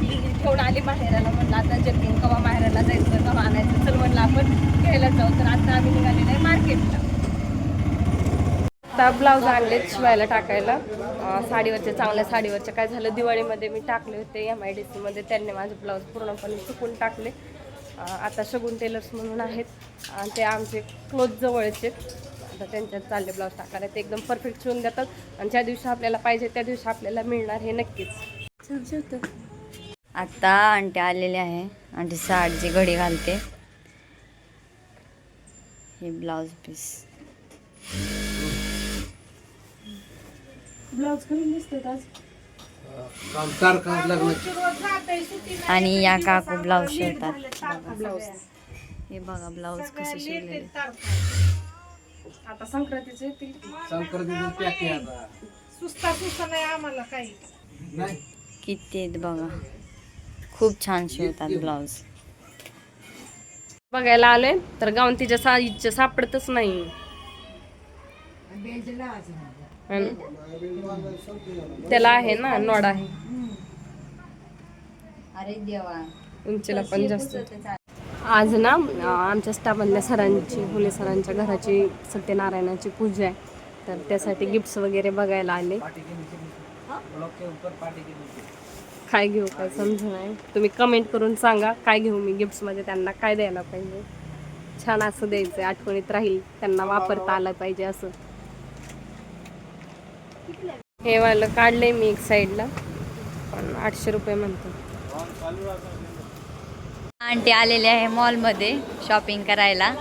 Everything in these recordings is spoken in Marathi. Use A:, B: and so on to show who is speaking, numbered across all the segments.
A: घेऊन आली माहेराला म्हणलं आता जग्गिंग कवा माहेराला जायचं कवा आणायचं? चल म्हणलं आपण घ्यायला जाऊ. तर आता आम्ही निघालेलं आहे मार्केटला. आता ब्लाऊज आणलेत शिवायला टाकायला. साडीवरच्या चांगल्या साडीवरच्या काय झालं दिवाळीमध्ये मी टाकले होते एम आय डी सीमध्ये त्यांनी माझे ब्लाऊज पूर्णपणे चुकून टाकले. आता शगुन टेलर्स म्हणून आहेत. आणि ते आमचे क्लोज जवळचे. आता त्यांच्यात चालले ब्लाऊज टाकायला. ते एकदम परफेक्ट शिवून देतात. आणि ज्या दिवशी आपल्याला पाहिजे त्या दिवशी आपल्याला मिळणार हे नक्कीच.
B: आता आंटी आलेली आहे. आंटी साडीची घडी घालते. हे ब्लाऊज पीस.
A: करून आज.
C: आणि या काकू ब्लाऊज
B: शिवतात.
A: ब्लाऊज
B: हे बघा ब्लाऊज कसे शिवलेले.
A: आता संक्रांतीचे येतील.
D: संक्रांतीचं पॅक आहे आता.
C: सुस्ता सुस्ता नाही आम्हाला काही.
D: नाही.
B: किती आहेत बघा. खूप छान शिवतात ब्लाऊज.
A: बघायला आलोय तर गाऊन तिच्या साईजचं सापडतच नाही. त्याला आहे ना नॉड आहे.
B: अरे देवा.
A: उंचीला पण जास्त. आज ना आमच्या स्टाफमधल्या सरांची फुले सरांच्या घराची सत्यनारायणाची पूजा आहे. तर त्यासाठी गिफ्ट्स वगैरे बघायला आले.
D: ब्लॉक के ऊपर पार्टी के नीचे
A: काय घेऊ काय समजा नाही. तुम्ही कमेंट करून सांगा काय घेऊ मी गिफ्ट्समध्ये त्यांना काय द्यायला पाहिजे? छान असं द्यायचं आठवणीत राहील त्यांना वापरता आलं पाहिजे असं. हे वालं काढलंय मी एक साईडला पण आठशे रुपये म्हणतो.
B: आंटी आलेली आहे मॉलमध्ये शॉपिंग करायला.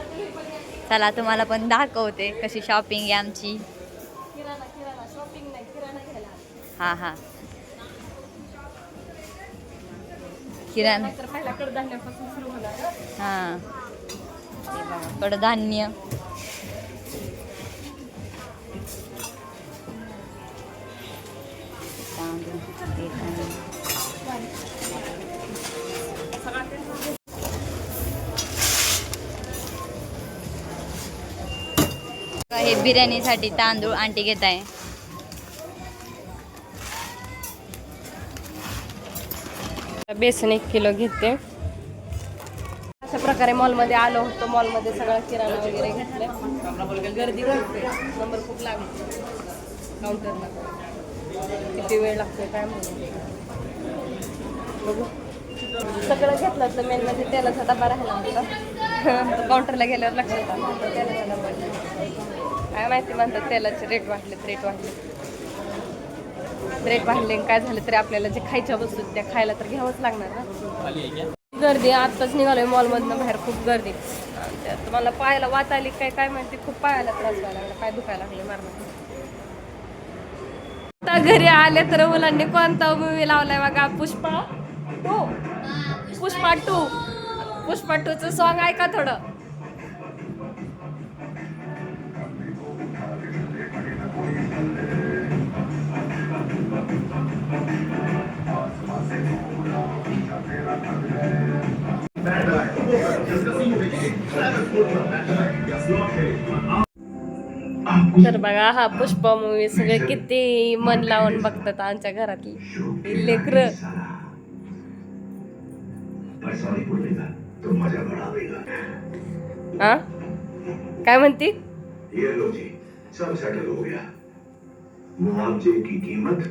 B: चला तुम्हाला पण दाखवते कशी शॉपिंग आहे आमची. हा हा. किराणा. हा. कडधान्य. हे बिर्याणीसाठी तांदूळ आंटी घेत आहे
A: बेसन एक किलो घेते. अशा प्रकारे मॉलमध्ये आलो होतो. मॉलमध्ये सगळा किराणा वगैरे घेतलं. गर्दी करते नंबर खूप लागतो काउंटरला किती वेळ लागतो काय म्हणून बघू. सगळं घेतलं तर मेन म्हणजे तेलाचा डबा राहिला होता. काउंटरला गेल्यावर लक्षात आलं तेलाचा डबा. काय माहिती म्हणतात तेलाचे रेट वाढलेत रेट वाढले रेट वाढले काय झालं तरी आपल्याला जे खायच्या वस्तू त्या खायला तर घ्यावंच लागणार ना. गर्दी आत्ताच निघालोय मॉलमधनं बाहेर खूप गर्दी. मला पायाला वात आली काय काय माहिती खूप पायाला त्रास व्हायला लागला पाय दुखायला लागले मारणं आता घरी आले तर मुलांनी कोणता मूवी लावलाय बघा पुष्पा? टू पुष्पा टू पुष्पा टूचं सॉन्ग ऐका थोडं.
E: तर
A: बघा हा पुष्पा मूवी सगळे किती मन लावून बघतात आमच्या घरातली.
E: लेकर.
A: हा? काय म्हणती?
E: सब सेटल हो गया मुआवजे की कीमत?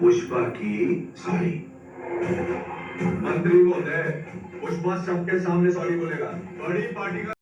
E: पुष्पा की साड़ी.
F: मंत्री महोदय पुष्पा सबके सामने सॉरी बोलेगा। बड़ी पार्टी का